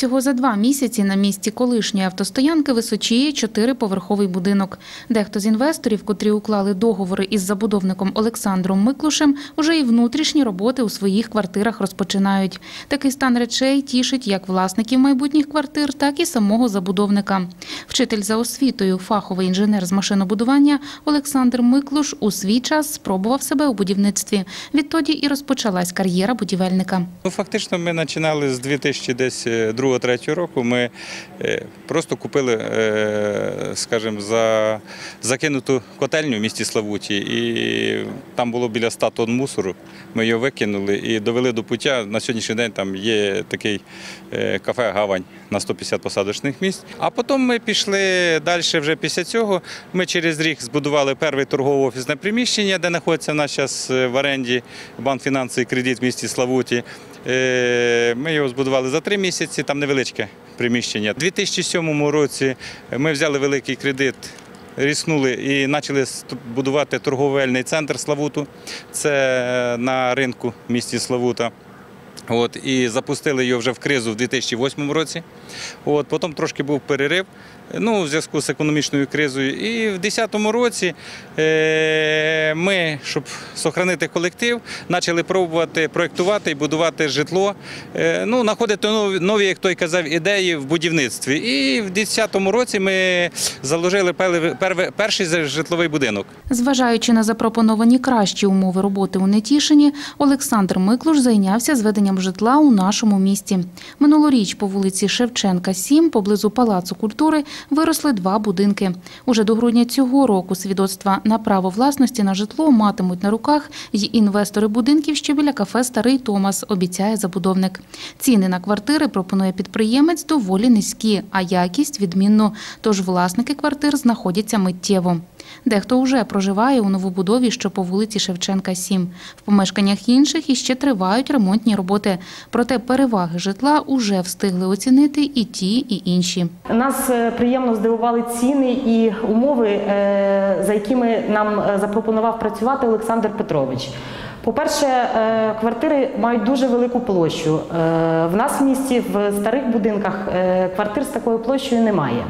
Всього за два місяці на місці колишньої автостоянки височіє чотириповерховий будинок. Дехто з інвесторів, котрі уклали договори із забудовником Олександром Миклушем, уже і внутрішні роботи у своїх квартирах розпочинають. Такий стан речей тішить як власників майбутніх квартир, так і самого забудовника. Вчитель за освітою, фаховий інженер з машинобудування Олександр Миклуш у свій час спробував себе у будівництві. Відтоді і розпочалась кар'єра будівельника. Ну, фактично, ми починали з 2002-2003 року. Ми е, просто купили, е, скажімо, за закинуту котельню в місті Славуті, і там було біля 100 тонн мусору. Ми його викинули і довели до пуття. На сьогоднішній день там є такий е, кафе Гавань на 150 посадочних місць. А потім ми пішли далі. Вже після цього ми через рік збудували перше торгово-офісне приміщення, де знаходиться в нас зараз в оренді банк фінансовий кредит в місті Славуті. Е, Ми його збудували за три місяці, там невеличке приміщення. У 2007 році ми взяли великий кредит. Ріснули і почали будувати торговельний центр Славуту. Це на ринку в місті Славута. От, і запустили його вже в кризу в 2008 році. От, потім трошки був перерив ну, в зв'язку з економічною кризою. І в 2010 році е, ми, щоб зберігати колектив, почали пробувати проєктувати і будувати житло, е, ну, знаходити нові, нові, як той казав, ідеї в будівництві. І в 2010 році ми заложили пер- пер- перший житловий будинок. Зважаючи на запропоновані кращі умови роботи у Нетішині, Олександр Миклуш зайнявся зведенням житла у нашому місті. Минулоріч по вулиці Шевченка, 7, поблизу Палацу культури, виросли два будинки. Уже до грудня цього року свідоцтва на право власності на житло матимуть на руках й інвестори будинків, що біля кафе Старий Томас, обіцяє забудовник. Ціни на квартири пропонує підприємець доволі низькі, а якість відмінну. Тож власники квартир знаходяться миттєво. Дехто вже проживає у новобудові, що по вулиці Шевченка, 7. В помешканнях інших іще тривають ремонтні роботи. Проте переваги житла уже встигли оцінити і ті, і інші. Нас е, приємно здивували ціни і умови, е, за якими нам е, запропонував працювати Олександр Петрович. По-перше, квартири мають дуже велику площу. В нас в місті в старих будинках квартир з такою площею немає.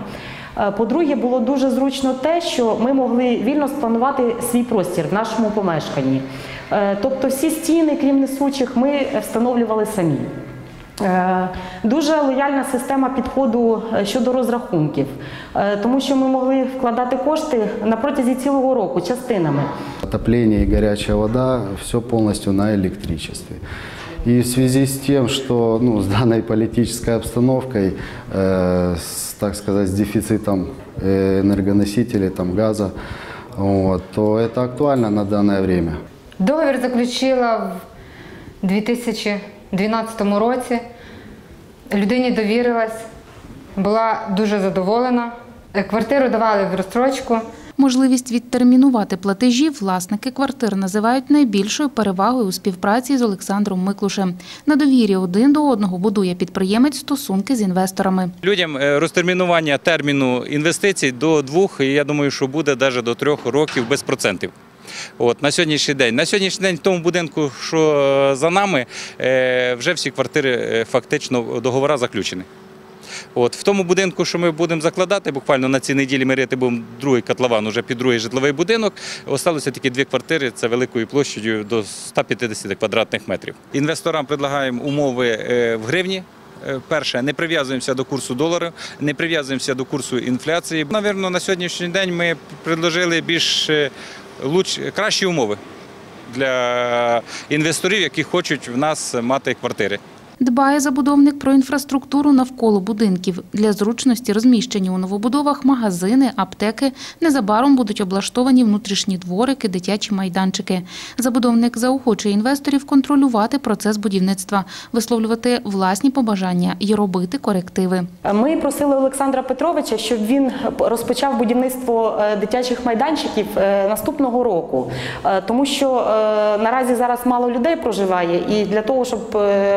Е, По-друге, було дуже зручно те, що ми могли вільно спланувати свій простір в нашому помешканні. Е, Тобто всі стіни, крім несучих, ми встановлювали самі. Е, Дуже лояльна система підходу щодо розрахунків, тому що ми могли вкладати кошти на протязі цілого року частинами. Отопление и горячая вода, все полностью на электричестве. И в связи с тем, что ну, с данной политической обстановкой, э, с, так сказать, с дефицитом э, энергоносителей, там, газа, вот, то это актуально на данное время. Договір заключила в 2012 році. Людині довірилась, була дуже задоволена. Е, Квартиру давали в розстрочку. Можливість відтермінувати платежі власники квартир називають найбільшою перевагою у співпраці з Олександром Миклушем. На довір'я один до одного будує підприємець стосунки з інвесторами. Людям е, розтермінування терміну інвестицій до двох, я думаю, що буде навіть до трьох років без процентів. От, на сьогоднішній день. На сьогоднішній день в тому будинку, що е, за нами, е, вже всі квартири фактично договори заключені. От, в тому будинку, що ми будемо закладати, буквально на цій неділі ми рити будемо другий котлован, уже під другий житловий будинок. Осталося тільки дві квартири, це великою площадю до 150 квадратних метрів. Інвесторам предлагаємо умови е, в гривні. Е, Перше, не прив'язуємося до курсу долару, не прив'язуємося до курсу інфляції. Навірно, на сьогоднішній день ми предложили більш е, луч, кращі умови для інвесторів, які хочуть в нас мати квартири. Дбає забудовник про інфраструктуру навколо будинків. Для зручності розміщені у новобудовах магазини, аптеки. Незабаром будуть облаштовані внутрішні дворики, дитячі майданчики. Забудовник заохочує інвесторів контролювати процес будівництва, висловлювати власні побажання і робити корективи. Ми просили Олександра Петровича, щоб він розпочав будівництво е, дитячих майданчиків е, наступного року, Е, тому що наразі зараз мало людей проживає, і для того, щоб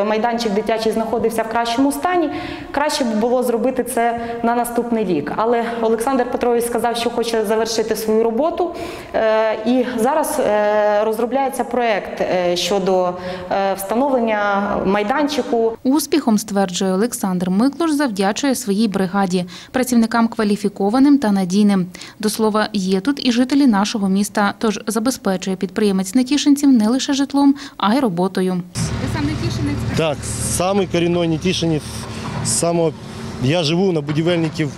майданчик дитячий знаходився в кращому стані, краще б було зробити це на наступний рік. Але Олександр Петрович сказав, що хоче завершити свою роботу. Е, І зараз е, розробляється проект е, щодо встановлення майданчику Успіхом, стверджує Олександр Миклуш, завдячує своїй бригаді, працівникам кваліфікованим та надійним. До слова, є тут і жителі нашого міста, тож забезпечує підприємець Нетішинців не лише житлом, а й роботою. Ви сам Нетішинець? Так, самый коренной Нетишинец. С самого... Я живу на Будівельників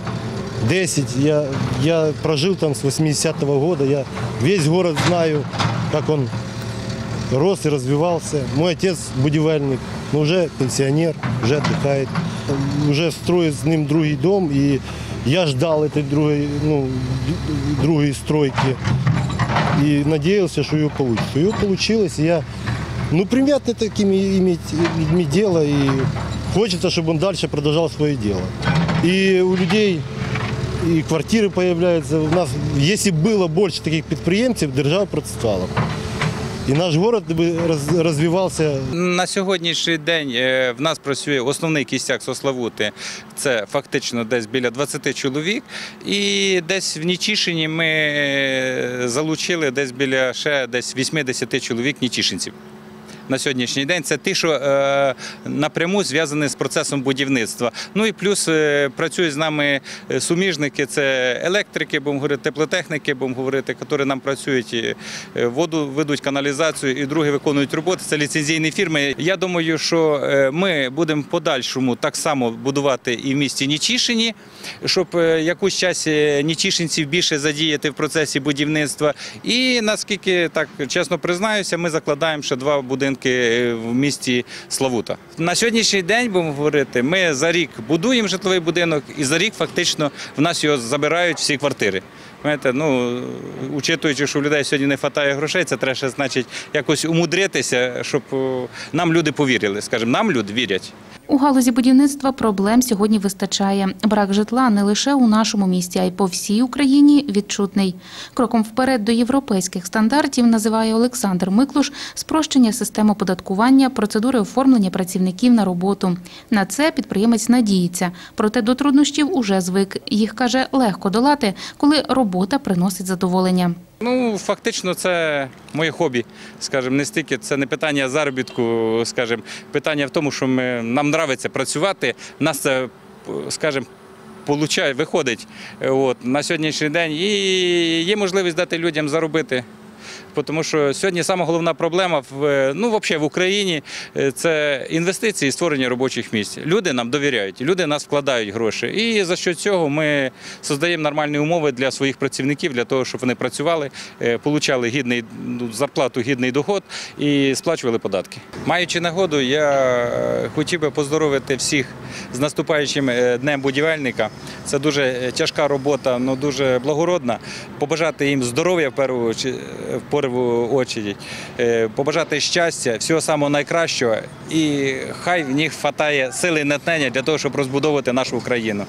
10. Я, я прожил там с 80-го года. Я весь город знаю, как он рос и развивался. Мой отец будівельник, но уже пенсионер, уже отдыхает. Уже строит с ним другий дом. И я ждал этой другой, ну, д- другой стройки. И надеялся, что ее получится. Ее получилось. и Я ну, приятно такими иметь людьми дело, и хочется, чтобы он дальше продолжал свое дело. И у людей и квартиры появляются. У нас, если было больше таких підприємців, держава процветала. І наш город би роз- розвивався На сьогоднішній день е, в нас працює основний кістяк Сославути. Це фактично десь біля 20 чоловік. І десь в Нічішині ми е, залучили десь біля ще десь 80 чоловік нічішинців. На сьогоднішній день це ті, що е, напряму зв'язані з процесом будівництва. Ну і плюс е, працюють з нами е, суміжники, це електрики, будемо говорити, теплотехніки, будемо говорити, які нам працюють, воду ведуть каналізацію, і другі виконують роботи. Це ліцензійні фірми. Я думаю, що ми будемо подальшому так само будувати і в місті Нічішині, щоб якусь час нічішинців більше задіяти в процесі будівництва. І наскільки так чесно признаюся, ми закладаємо ще два будинки е, в місті Славута. На сьогоднішній день будемо говорити, ми за рік будуємо житловий будинок, і за рік фактично в нас його забирають всі квартири. Знаєте, ну, учитуючи, що у людей сьогодні не вистачає грошей, це треба ще, значить, якось умудритися, щоб нам люди повірили. Скажімо, нам люди вірять. У галузі будівництва проблем сьогодні вистачає. Брак житла не лише у нашому місті, а й по всій Україні відчутний. Кроком вперед до європейських стандартів називає Олександр Миклуш спрощення системи оподаткування, процедури оформлення працівників на роботу. На це підприємець надіється. Проте до труднощів уже звик. Їх каже легко долати, коли робота приносить задоволення. Ну, фактично, це моє хобі. Скажімо, не стільки це не питання заробітку, скажімо, питання в тому, що ми, нам подобається працювати. Нас це, скажімо, виходить от, на сьогоднішній день. І є можливість дати людям заробити. Тому що сьогодні сама головна проблема в ну взагалі в Україні е, це інвестиції і створення робочих місць. Люди нам довіряють, люди нас вкладають гроші. І за що цього ми создаємо нормальні умови для своїх працівників, для того, щоб вони працювали, е, получали гідний ну, зарплату, гідний доход і сплачували податки. Маючи нагоду, я е, хотів би поздоровити всіх з наступаючим е, днем будівельника. Це дуже е, тяжка робота, але дуже благородна. Побажати їм здоров'я в першу в першу очередь, е, побажати щастя, всього самого найкращого, і хай в них вистачає сили і натнення для того, щоб розбудовувати нашу Україну.